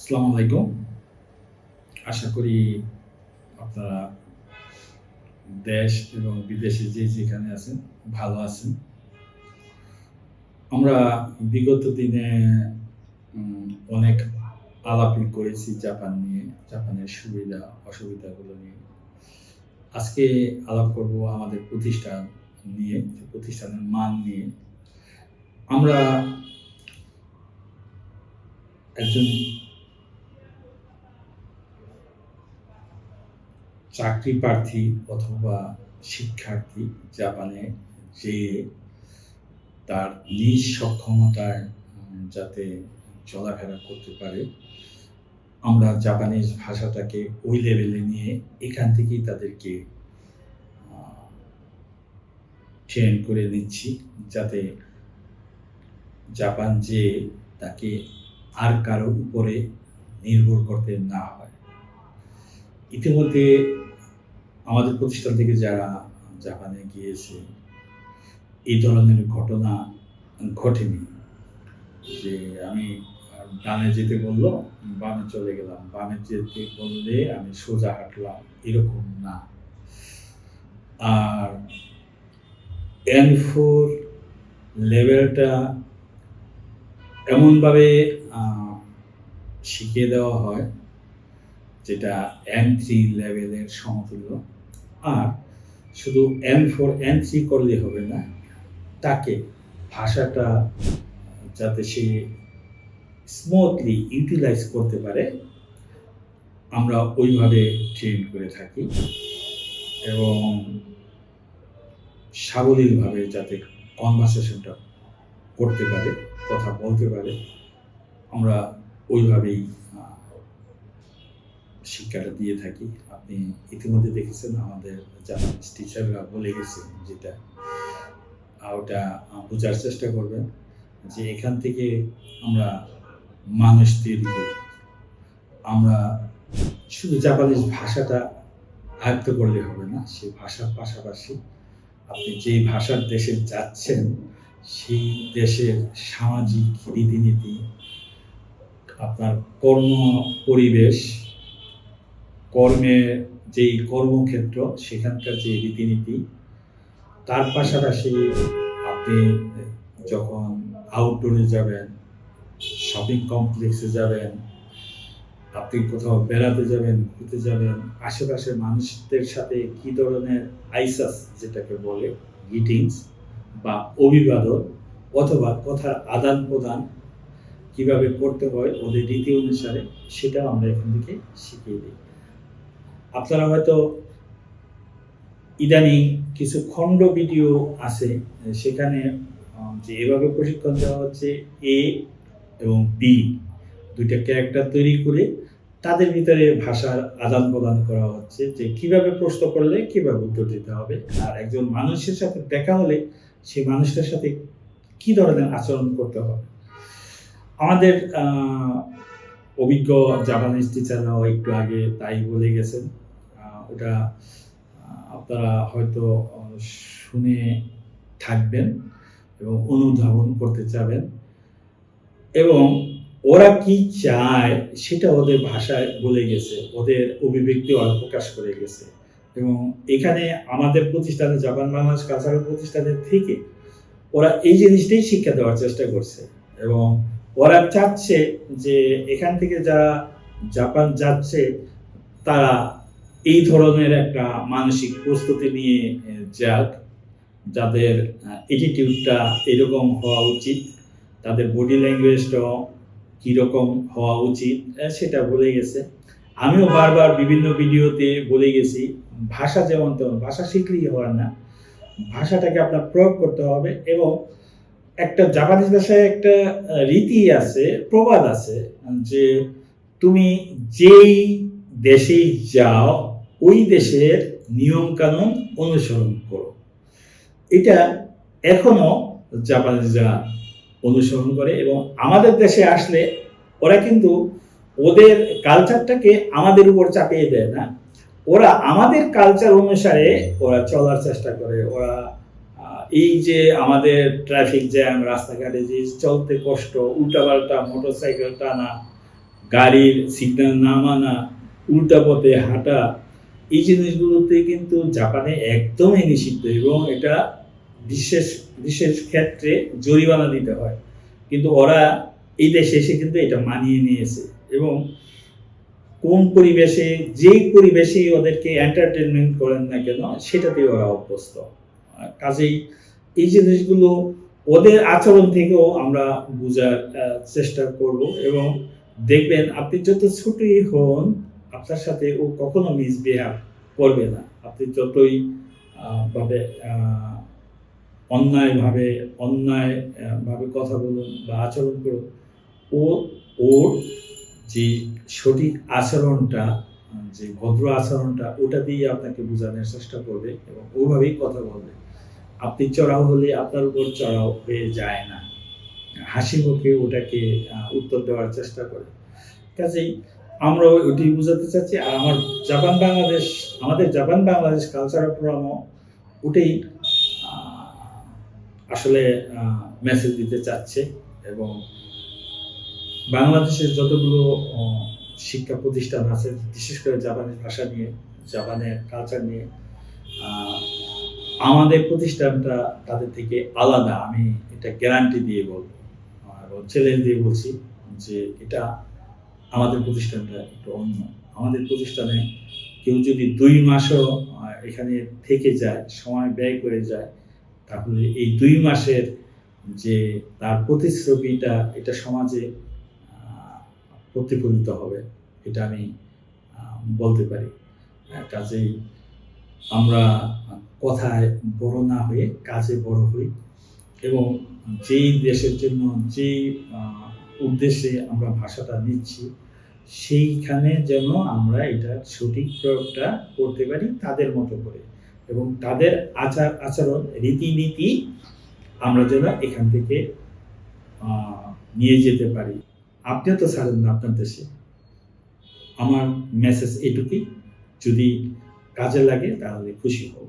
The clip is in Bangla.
আসসালামু আলাইকুম আশা করি আপনারা দেশ এবং বিদেশে যে যেখানে আছেন, ভালো আছেন। আমরা বিগত দিনে অনেক আলাপি করেছি জাপান নিয়ে, জাপানের সুবিধা, অসুবিধাগুলো নিয়ে। আজকে আলাপ করব আমাদের প্রতিষ্ঠান নিয়ে প্রতিষ্ঠানের মান নিয়ে। আমরা একজন চাকরি প্রার্থী অথবা শিক্ষার্থী জাপানে যে তার নিজ সক্ষমতায় যাতে চলাফেরা করতে পারে, আমরা জাপানিজ ভাষাটাকে ওই লেভেলে নিয়ে এখান থেকেই তাদেরকে ট্রেন করে নিচ্ছি, যাতে জাপান যে তাকে আর কারও উপরে নির্ভর করতে না হয়। ইতিমধ্যে আমাদের প্রতিষ্ঠান থেকে যারা জাপানে গিয়েছে, এই ধরনের ঘটনা ঘটেনি। যে আমি ডানে যেতে বলল, বামে চলে গেলাম। বামে যেতে বললে আমি সোজা হাঁটলাম, এরকম না। আর এন ফোর লেভেলটা এমনভাবে শিখিয়ে দেওয়া হয়, যেটা এন থ্রি লেভেলের সমতুল্য। আর শুধু এন ফোর এন থ্রি করলে হবে না, তাকে ভাষাটা যাতে সে স্মুথলি ইউটিলাইজ করতে পারে, আমরা ওইভাবে ট্রেন করে থাকি এবং সাবলীলভাবে যাতে কনভারসেশনটা করতে পারে, কথা বলতে পারে, আমরা ওইভাবেই শিক্ষাটা দিয়ে থাকি। আপনি ইতিমধ্যে দেখেছেন আমাদের জাপানিজ টিচাররা বলে গেছেন যেটা, ওটা বোঝার চেষ্টা করবেন যে এখান থেকে আমরা মানুষ তৈরি করি। আমরা শুধু জাপানিজ ভাষাটা আয়ত্ত করলে হবে না সেই ভাষার পাশাপাশি আপনি যেই ভাষার দেশে যাচ্ছেন, সেই দেশের সামাজিক রীতিনীতি, আপনার কর্ম পরিবেশ কর্মের যেই কর্মক্ষেত্র, সেখানকার যে রীতিনীতি, তার পাশাপাশি আপনি যখন আউটডোরে যাবেন শপিং কমপ্লেক্সে যাবেন, আপনি কোথাও বেড়াতে যাবেন, ঘুরতে যাবেন, আশেপাশের মানুষদের সাথে কি ধরনের আইসাস যেটাকে বলে গ্রিটিংস বা অভিবাদন অথবা কথার আদান প্রদান কীভাবে করতে হয়, ওদের রীতি অনুসারে সেটা আমরা এখান থেকে শিখিয়ে দিই। আপনারা হয়তো ইদানিং কিছু খণ্ড ভিডিও আছে, সেখানে যে এভাবে প্রশিক্ষণ দেওয়া হচ্ছে এ এবং বি দুইটা ক্যারেক্টার তৈরি করে তাদের ভিতরে ভাষার আদান প্রদান করা হচ্ছে যে কীভাবে প্রশ্ন করলে কীভাবে উত্তর দিতে হবে, আর একজন মানুষের সাথে দেখা হলে সেই মানুষটার সাথে কি ধরনের আচরণ করতে হবে। আমাদের অভিজ্ঞ জাপানিজ টিচাররাও একটু আগে তাই বলে গেছেন। ওটা আপনারা হয়তো শুনে থাকবেন এবং অনুধাবন করতে চাবেন। এবং ওরা কি চায় সেটা ওদের ভাষায় বলে গেছে, ওদের অভিব্যক্তি আর প্রকাশ করে গেছে। এবং এখানে আমাদের প্রতিষ্ঠানে, জাপান বাংলাদেশ কালচারাল প্রতিষ্ঠানের থেকে ওরা এই জিনিসটাই শিক্ষা দেওয়ার চেষ্টা করছে। এবং ওরা চাচ্ছে যে এখান থেকে যারা জাপান যাচ্ছে, তারা এই ধরনের একটা মানসিক প্রস্তুতি নিয়ে যাক, যাদের এটিটিউডটা এরকম হওয়া উচিত, তাদের বডি ল্যাঙ্গুয়েজটাও কীরকম হওয়া উচিত সেটা বলে গেছে। আমিও বারবার বিভিন্ন ভিডিওতে বলে গেছি, ভাষা যেমন তেমন, ভাষা শিখলেই হওয়ার না। ভাষাটাকে আপনার প্রয়োগ করতে হবে এবং একটা জাপানিজ ভাষায় একটা রীতি আছে, প্রবাদ আছে, যে তুমি যেই দেশেই যাও ওই দেশের নিয়ম কানুন অনুসরণ করো। এটা এখনও জাপানিজরা অনুসরণ করে এবং আমাদের দেশে আসলে ওরা কিন্তু ওদের কালচারটাকে আমাদের উপর চাপিয়ে দেয় না। ওরা আমাদের কালচার অনুসারে ওরা চলার চেষ্টা করে। ওরা এই যে আমাদের ট্রাফিক জ্যাম রাস্তাঘাটে যে চলতে কষ্ট, উল্টাপাল্টা মোটর সাইকেল টানা, গাড়ির সিগন্যাল না মানা, উল্টা পথে হাঁটা এই জিনিসগুলোতে কিন্তু জাপানে একদমই নিষিদ্ধ এবং এটা বিশেষ বিশেষ ক্ষেত্রে জরিমানা দিতে হয়। কিন্তু ওরা এই দেশে এসে কিন্তু এটা মানিয়ে নিয়েছে এবং কোন পরিবেশে, যেই পরিবেশেই ওদেরকে এন্টারটেনমেন্ট করেন না কেন, সেটাতেই ওরা অভ্যস্ত। কাজেই এই জিনিসগুলো ওদের আচরণ থেকেও আমরা বোঝার চেষ্টা করব এবং দেখবেন আপনি যত ছুটি হন আপনার সাথে ও কখনো মিসবিহেভ করবে না। আপনি যতই ভাবে অন্যায়ভাবে অন্যায় ভাবে কথা বলুন বা আচরণ করুন, ও, ওর যে সঠিক আচরণটা, যে ভদ্র আচরণটা, ওটা দিয়ে আপনাকে বোঝানোর চেষ্টা করবে এবং ওভাবেই কথা বলবে। আপনি চড়াও হলে আপনার উপর চড়াও হয়ে যায় না। হাসি মুখে ওটাকে উত্তর দেওয়ার চেষ্টা করে। কাজেই আমরা ওইটি বোঝাতে চাচ্ছি, আর আমার জাপান বাংলাদেশ, আমাদের জাপান বাংলাদেশ কালচারাল প্রোগ্রামও ওটাই আসলে মেসেজ দিতে চাচ্ছে এবং বাংলাদেশের যতগুলো শিক্ষা প্রতিষ্ঠান আছে, বিশেষ করে জাপানের ভাষা নিয়ে জাপানের কালচার নিয়ে আমাদের প্রতিষ্ঠানটা তাদের থেকে আলাদা, আমি এটা গ্যারান্টি দিয়ে বলব। চ্যালেঞ্জ দিয়ে বলছি যে এটা আমাদের প্রতিষ্ঠানটা একটু অন্য। আমাদের প্রতিষ্ঠানে কেউ যদি দুই মাসও এখানে থেকে যায়, সময় ব্যয় করে যায়, তাহলে এই দুই মাসের যে তার প্রতিশ্রুতিটা, এটা সমাজে প্রতিফলিত হবে, এটা আমি বলতে পারি। কাজেই আমরা কথায় বড় না হয়ে কাজে বড় হই এবং যেই দেশের জন্য যেই উদ্দেশ্যে আমরা ভাষাটা নিচ্ছি। সেইখানে যেন আমরা এটা সঠিক প্রয়োগটা করতে পারি তাদের মতো করে এবং তাদের আচার, আচরণ, রীতিনীতি আমরা যেন এখান থেকে নিয়ে যেতে পারি। আপনিও তো ছাড়েন না আপনার দেশে। আমার মেসেজ এটুকুই। যদি কাজে লাগে তাহলে খুশি হব